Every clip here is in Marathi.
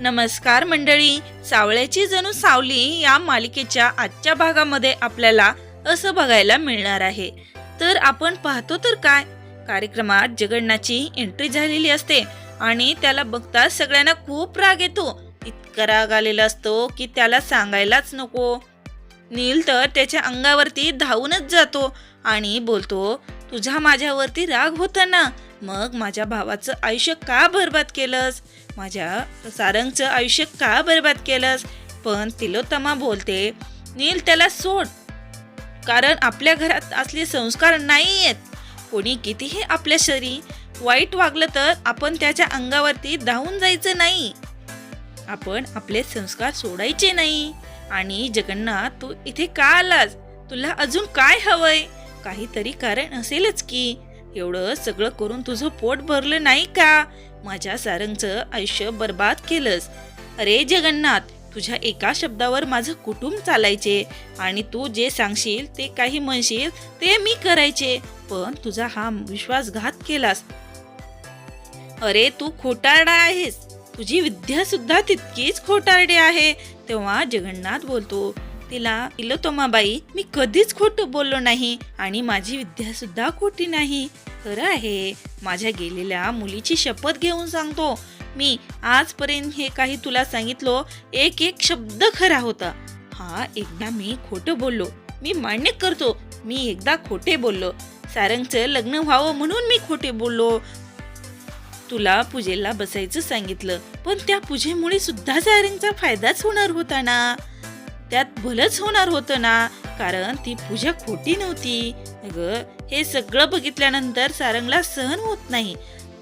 नमस्कार मंडळी. सावळ्याची जणू सावली या मालिकेच्या आजच्या भागामध्ये आपल्याला असं बघायला मिळणार आहे. तर आपण पाहतो तर काय? कार्यक्रमात जगन्नाथची एंट्री झालेली असते आणि त्याला बघताच सगळ्यांना खूप राग येतो. इतका राग आलेला असतो की त्याला सांगायलाच नको. नील तर त्याच्या अंगावरती धावूनच जातो आणि बोलतो तुझा माझ्यावरती राग होता ना मग माझ्या भावाचं आयुष्य का बरबाद केलंस? माझ्या सारंगचं आयुष्य का बरबाद केलंस? पण तिलोत्तमा बोलते नील त्याला सोड. कारण आपल्या घरात असले संस्कार नाही आहेत कोणी कितीही आपल्या शरी वाईट वागलं तर आपण त्याच्या अंगावरती धावून जायचं नाही. आपण आपले संस्कार सोडायचे नाही. आणि जगन्नाथ तू इथे का आलास? तुला अजून काय हवंय? काहीतरी कारण असेलच की. एवढं सगळं करून तुझं पोट भरलं नाही का? माझ्या सारंगचं आयुष्य बर्बाद केलंस. अरे जगन्नाथ तुझ्या एका शब्दावर माझं कुटुंब चालायचे आणि तू जे सांगशील ते काही म्हणशील ते मी करायचे. पण तुझा हा विश्वासघात केलास. अरे तू खोटारडा आहेस. तुझी विद्या सुद्धा तितकीच खोटारडी आहे तेव्हा जगन्नाथ बोलतो तिला इलोतोमाबाई मी कधीच खोटं बोललो नाही आणि माझी विद्या सुद्धा खोटी नाही. खरं आहे माझ्या गेलेल्या मुलीची शपथ घेऊन सांगतो. मी आजपर्यंत हे काही तुला सांगितलो एक एक शब्द खरा होता. हा एकदा मी खोटं बोललो. मी मान्य करतो मी एकदा खोटे बोललो. सारंगचं लग्न व्हावं म्हणून मी खोटे बोललो. तुला पूजेला बसायचं सांगितलं पण त्या पूजेमुळे सुद्धा सारंगचा फायदाच होणार होता ना. त्यात भलंच होणार होतं ना? कारण ती पूजा खोटी नव्हती. ग हे सगळं बघितल्यानंतर सारंगला सहन होत नाही.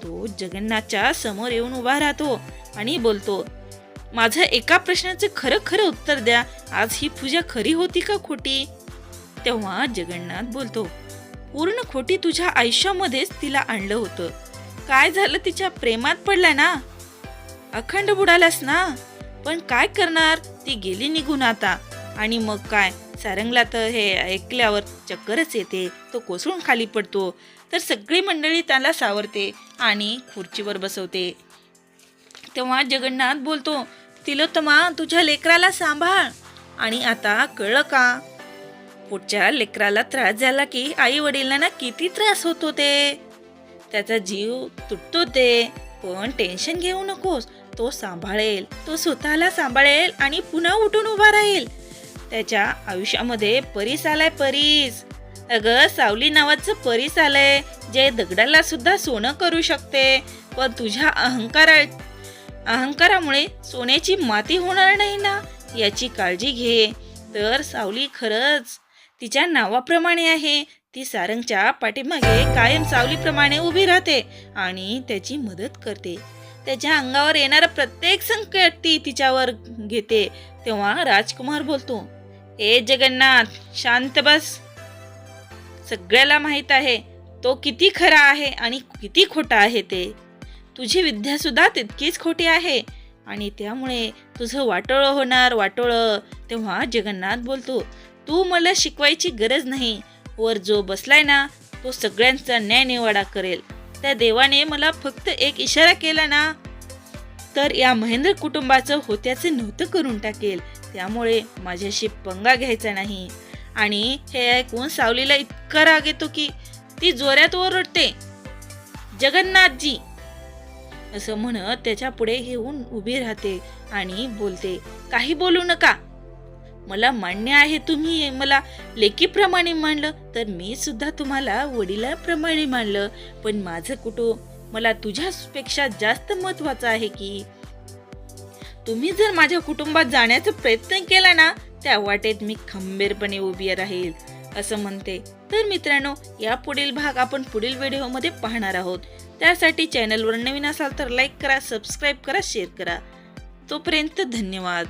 तो जगन्नाथच्या समोर येऊन उभा राहतो आणि बोलतो माझं एका प्रश्नाचं खरं खरं उत्तर द्या. आज ही पूजा खरी होती का खोटी? तेव्हा जगन्नाथ बोलतो पूर्ण खोटी तुझ्या आयुष्यामध्येच तिला आणलं होतं. काय झालं तिच्या प्रेमात पडला ना? अखंड बुडालास ना? पण काय करणार? ती गेली निघून आता. आणि मग काय? सारंगला तर हे ऐकल्यावर चक्करच येते. तो कोसळून खाली पडतो. तर सगळी मंडळी त्याला सावरते आणि खुर्चीवर बसवते. तेव्हा जगन्नाथ बोलतो तिलोत्तमा तुझ्या लेकराला सांभाळ. आणि आता कळलं का? पुढच्या लेकराला त्रास झाला की आई वडिलांना किती त्रास होतो ते त्याचा जीव तुटतो ते. पण टेन्शन घेऊ नकोस. तो सांभाळेल. तो स्वतःला सांभाळेल आणि पुन्हा उठून उभा राहील. त्याच्या आयुष्यामध्ये परीस आलाय परीस. अगं सावली नावाचं परीस आलंय जे दगडाला सुद्धा सोनं करू शकते. पण तुझ्या अहंकारा अहंकारामुळे सोन्याची माती होणार नाही ना? याची काळजी घे. तर सावली खरंच तिच्या नावाप्रमाणे आहे. ती सारंगच्या पाठीमागे कायम सावलीप्रमाणे उभी राहते आणि त्याची मदत करते. त्याच्या अंगावर येणारा प्रत्येक संकट ती तिच्यावर घेते तेव्हा राजकुमार बोलतो ए जगन्नाथ शांत बस. सगळ्याला माहीत आहे तो किती खरा आहे आणि किती खोटा आहे ते. तुझी विद्यासुद्धा तितकीच खोटी आहे. आणि त्यामुळे तुझं वाटोळं होणार वाटोळं. तेव्हा जगन्नाथ बोलतो तू मला शिकवायची गरज नाही वर जो बसलाय ना तो सगळ्यांचा न्यायनिवाडा करेल. त्या देवाने मला फक्त एक इशारा केला ना तर या महेंद्र कुटुंबाचं होत्याचे नव्हतं करून टाकेल. त्यामुळे माझ्याशी पंगा घ्यायचा नाही. आणि हे ऐकून सावलीला इतका राग येतो की ती जोऱ्यात ओरडते जगन्नाथजी! असं म्हणत त्याच्या पुढे येऊन उभी राहते आणि बोलते काही बोलू नका. मला मान्य आहे तुम्ही मला लेकीप्रमाणे मानलं तर मी सुद्धा तुम्हाला वडिलाप्रमाणे मानलं. पण माझं कुटुंब मला तुझ्यापेक्षा जास्त महत्वाचं आहे की तुम्ही जर माझ्या कुटुंबात जाण्याचा प्रयत्न केला ना त्या वाटेत मी खंबीरपणे उभी राहील असं म्हणते. तर मित्रांनो या पुढील भाग आपण पुढील व्हिडिओमध्ये पाहणार आहोत. त्यासाठी चॅनलवर नवीन असाल तर लाईक करा सबस्क्राईब करा शेअर करा. तोपर्यंत धन्यवाद.